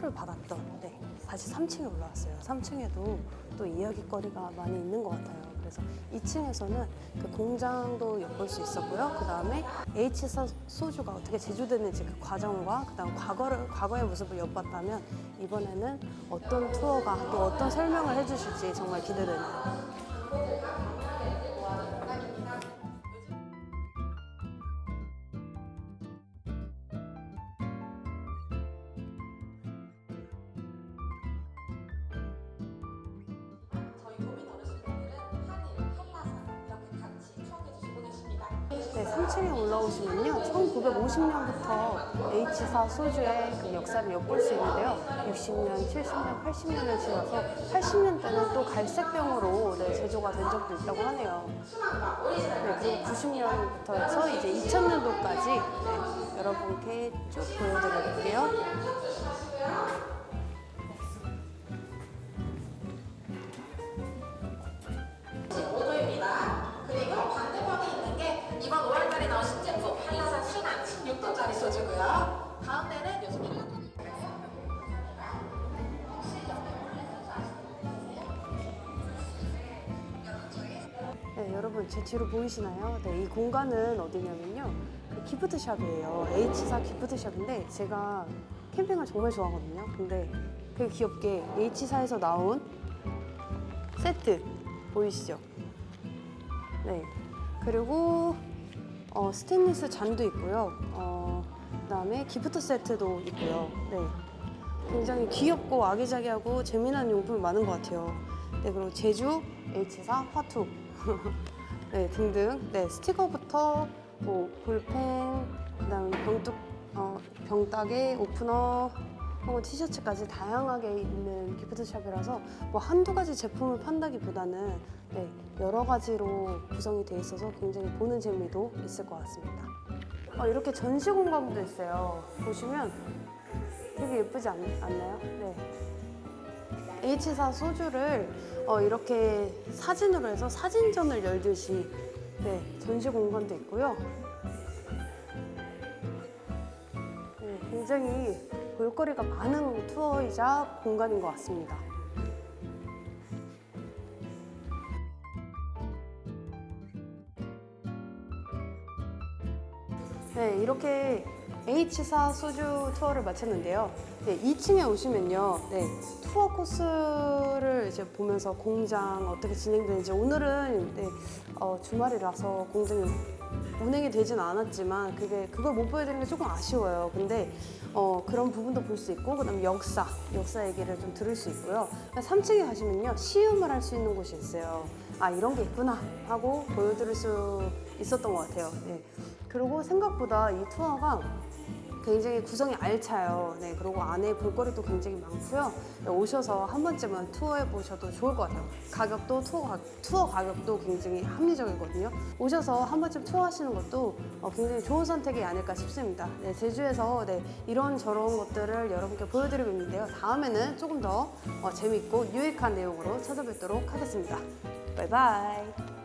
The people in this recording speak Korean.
상처를 받았던 네, 다시 3층에 올라왔어요. 3층에도 또 이야기거리가 많이 있는 것 같아요. 그래서 2층에서는 그 공장도 엿볼 수 있었고요. 그 다음에 H사 소주가 어떻게 제조되는지 그 과정과 그 다음 과거를, 과거의 모습을 엿봤다면 이번에는 어떤 투어가 또 어떤 설명을 해주실지 정말 기대되네요. 네, 3층에 올라오시면요. 1950년부터 H사 소주의 그 역사를 엿볼 수 있는데요. 60년, 70년, 80년을 지나서 80년대는 또 갈색병으로 네, 제조가 된 적도 있다고 하네요. 네, 그리고 90년부터 해서 이제 2000년도까지 네, 여러분께 쭉 보여드릴게요. 여러분 제 뒤로 보이시나요? 네, 이 공간은 어디냐면요. 그 기프트샵이에요. H사 기프트샵인데 제가 캠핑을 정말 좋아하거든요. 근데 되게 귀엽게 H사에서 나온 세트 보이시죠? 네. 그리고 어, 스테인리스 잔도 있고요. 어, 그다음에 기프트 세트도 있고요. 네. 굉장히 귀엽고 아기자기하고 재미난 용품이 많은 것 같아요. 네, 그리고 제주 H사 화투 네, 등등 네, 스티커부터 뭐 볼펜, 그다음에 병뚝 어, 병따개, 오프너 혹은 티셔츠까지 다양하게 있는 기프트샵이라서 뭐 한두 가지 제품을 판다기보다는 네, 여러 가지로 구성이 돼 있어서 굉장히 보는 재미도 있을 것 같습니다. 어, 이렇게 전시 공간도 있어요. 보시면 되게 예쁘지 않, 않나요? 네. H사 소주를 어, 이렇게 사진으로 해서 사진전을 열듯이 네, 전시 공간도 있고요. 네, 굉장히 볼거리가 많은 투어이자 공간인 것 같습니다. 네, 이렇게 H사 소주 투어를 마쳤는데요. 네, 2층에 오시면요. 네, 투어 코스를 이제 보면서 공장 어떻게 진행되는지 오늘은 네, 어, 주말이라서 공장이 운행이 되진 않았지만 그게 그걸 못 보여드리는 게 조금 아쉬워요. 근데 어, 그런 부분도 볼 수 있고 그다음 역사, 역사 얘기를 좀 들을 수 있고요. 3층에 가시면요 시음을 할 수 있는 곳이 있어요. 아 이런 게 있구나 하고 보여드릴 수 있었던 것 같아요. 네. 그리고 생각보다 이 투어가 굉장히 구성이 알차요. 네, 그리고 안에 볼거리도 굉장히 많고요. 네, 오셔서 한 번쯤은 투어해 보셔도 좋을 것 같아요. 가격도 투어, 가, 투어 가격도 굉장히 합리적이거든요. 오셔서 한 번쯤 투어하시는 것도 어, 굉장히 좋은 선택이 아닐까 싶습니다. 네, 제주에서 네, 이런 저런 것들을 여러분께 보여드리고 있는데요. 다음에는 조금 더 어, 재밌고 유익한 내용으로 찾아뵙도록 하겠습니다. 바이바이.